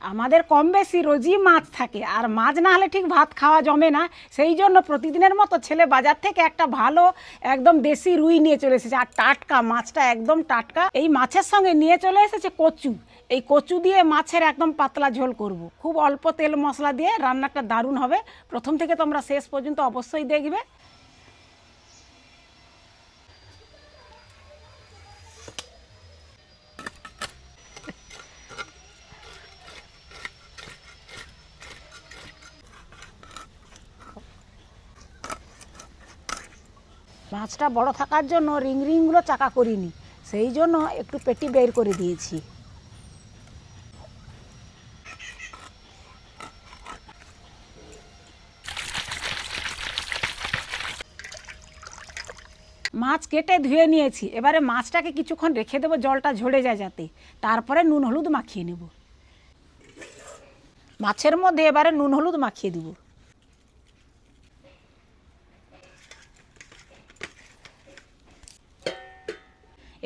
আমাদের কম বেশি রোজই মাছ থাকে, আর মাছ না হলে ঠিক ভাত খাওয়া জমে না। সেই জন্য প্রতিদিনের মতো ছেলে বাজার থেকে একটা ভালো, একদম দেশি রুই নিয়ে চলে এসেছে, আর টাটকা, মাছটা একদম টাটকা। এই মাছের সঙ্গে নিয়ে চলে এসেছে কচু। এই কচু দিয়ে মাছের একদম পাতলা ঝোল করব। খুব অল্প তেল মশলা দিয়ে রান্নাটা দারুণ হবে। প্রথম থেকে তোমরা শেষ পর্যন্ত অবশ্যই দেখবে। মাছটা বড় থাকার জন্য রিং রিংগুলো চাকা করিনি। সেই জন্য একটু পেটি বের করে দিয়েছি। মাছ কেটে ধুয়ে নিয়েছি। এবারে মাছটাকে কিছুক্ষণ রেখে দেবো, জলটা ঝরে যায় যাতে। তারপরে নুন হলুদ মাখিয়ে নেব। মাছের মধ্যে এবারে নুন হলুদ মাখিয়ে দেবো।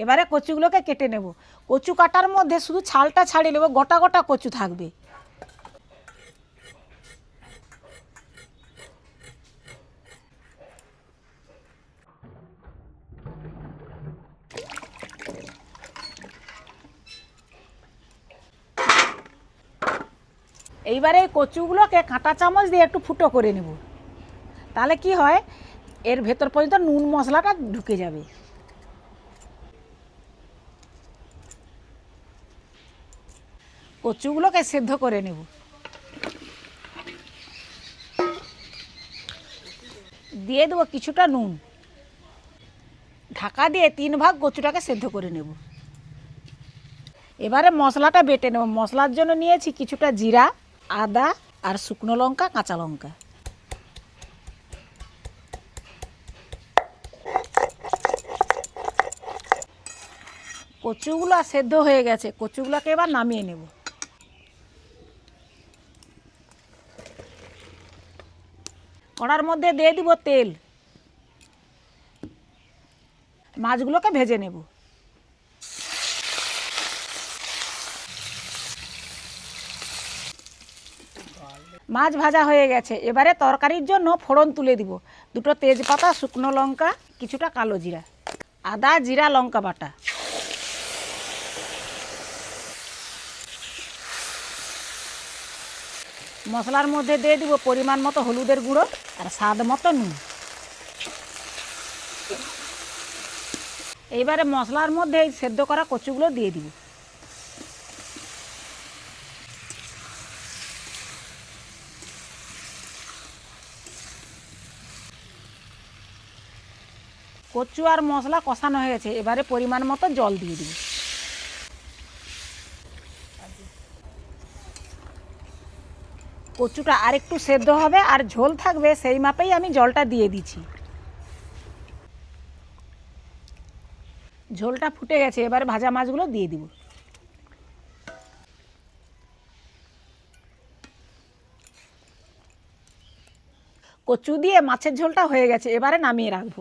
এবারে কচুগুলোকে কেটে নেব। কচু কাটার মধ্যে শুধু ছালটা ছাড়িয়ে নেব, গোটা গোটা কচু থাকবে। এইবারে এই কচুগুলোকে কাঁটা চামচ দিয়ে একটু ফুটো করে নেব। তাহলে কি হয়? এর ভেতর পর্যন্ত নুন মশলাটা ঢুকে যাবে। কচুগুলোকে সেদ্ধ করে নেব। দিয়ে দেবো কিছুটা নুন। ঢাকা দিয়ে তিন ভাগ কচুটাকে সেদ্ধ করে নেব। এবারে মশলাটা বেটে নেব। মশলার জন্য নিয়েছি কিছুটা জিরা, আদা আর শুকনো লঙ্কা, কাঁচা লঙ্কা। কচুগুলো সেদ্ধ হয়ে গেছে। কচুগুলোকে এবার নামিয়ে নেব। কড়ার মধ্যে দিয়ে দিব তেল। মাছগুলোকে ভেজে নেব। মাছ ভাজা হয়ে গেছে। এবারে তরকারির জন্য ফোড়ন তুলে দিব। দুটো তেজপাতা, শুকনো লঙ্কা, কিছুটা কালো জিরা। আদা, জিরা, লঙ্কা বাটা। মশলার মধ্যে দিয়ে দিব পরিমাণ মতো হলুদের গুঁড়ো আর স্বাদ মতো নুন। এইবারে মশলার মধ্যে এই সেদ্ধ করা কচুগুলো দিয়ে দিব। কচু আর মশলা কষানো হয়ে গেছে, এবারে পরিমাণ মতো জল দিয়ে দিব। কচুটা আর একটু সেদ্ধ হবে আর ঝোল থাকবে সেই মাপেই আমি জলটা দিয়ে দিচ্ছি। ঝোলটা ফুটে গেছে, এবারে ভাজা মাছগুলো দিয়ে দিব। কচু দিয়ে মাছের ঝোলটা হয়ে গেছে, এবারে নামিয়ে রাখব।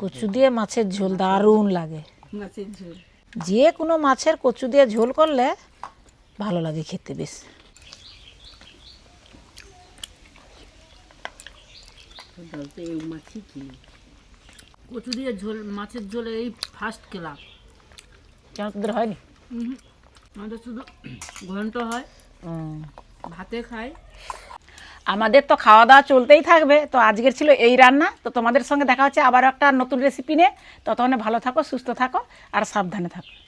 কচু দিয়ে মাছের ঝোল দারুণ লাগে। মাছের ঝোল। যে কোনো মাছের কচু দিয়ে ঝোল করলে ভালো লাগে খেতে বেশ। মাছই কিনি। কচু দিয়ে ঝোল মাছের ঝোলে এই ফার্স্ট খেলাম কেন তোদের হয়নি? আমাদের শুধু ঘন্ট হয় ভাতে খাই আমাদের তো খাওয়া দাওয়া চলতেই থাকবে। তো আজকের ছিল এই রান্না। তো তোমাদের সঙ্গে দেখা হচ্ছে আবার একটা নতুন রেসিপি নিয়ে। ততক্ষণে ভালো থাকো, সুস্থ থাকো, আর সাবধানে থাকো।